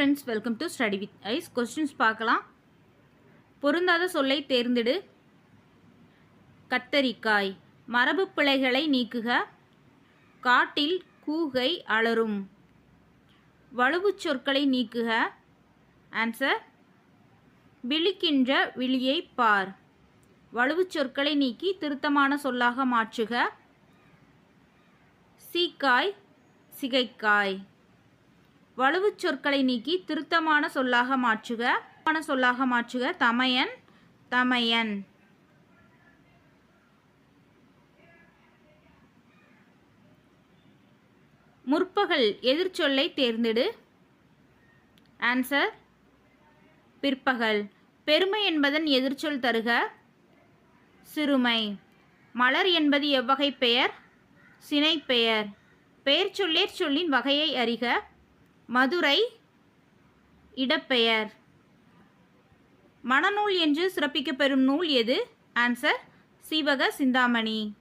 Friends welcome to study with ice questions பார்க்கலாம். பொருந்தாத சொல்லை தேர்ந்தெடு. கத்தரிக்காய். மரபு பிழைகளை நீக்குக. காட்டில் கூகை அலரும். வலுவுச் சொற்களை நீக்குக. ஆன்சர் விழிக்கின்ற விழியை பார். வலுவுச் சொற்களை நீக்கி திருத்தமான சொல்லாக மாற்றுக. சீக்காய் சிகைக்காய். வலுவுச் சொற்களை நீக்கி திருத்தமான சொல்லாக மாற்றுக திருத்தமான சொல்லாக மாற்றுக. தமையன் தமையன். முற்பகல் எதிர்ச்சொல்லை தேர்ந்தெடு. ஆன்சர் பிற்பகல். பெருமை என்பதன் எதிர்ச்சொல் தருக. சிறுமை. மலர் என்பது எவ்வகை பெயர்? சினை பெயர் பெயர் சொல்லேற் சொல்லின் வகையை அறிக. மதுரை இடப்பெயர். மணநூல் என்று சிறப்பிக்கப்பெறும் நூல் எது? ஆன்சர் சீவக சிந்தாமணி.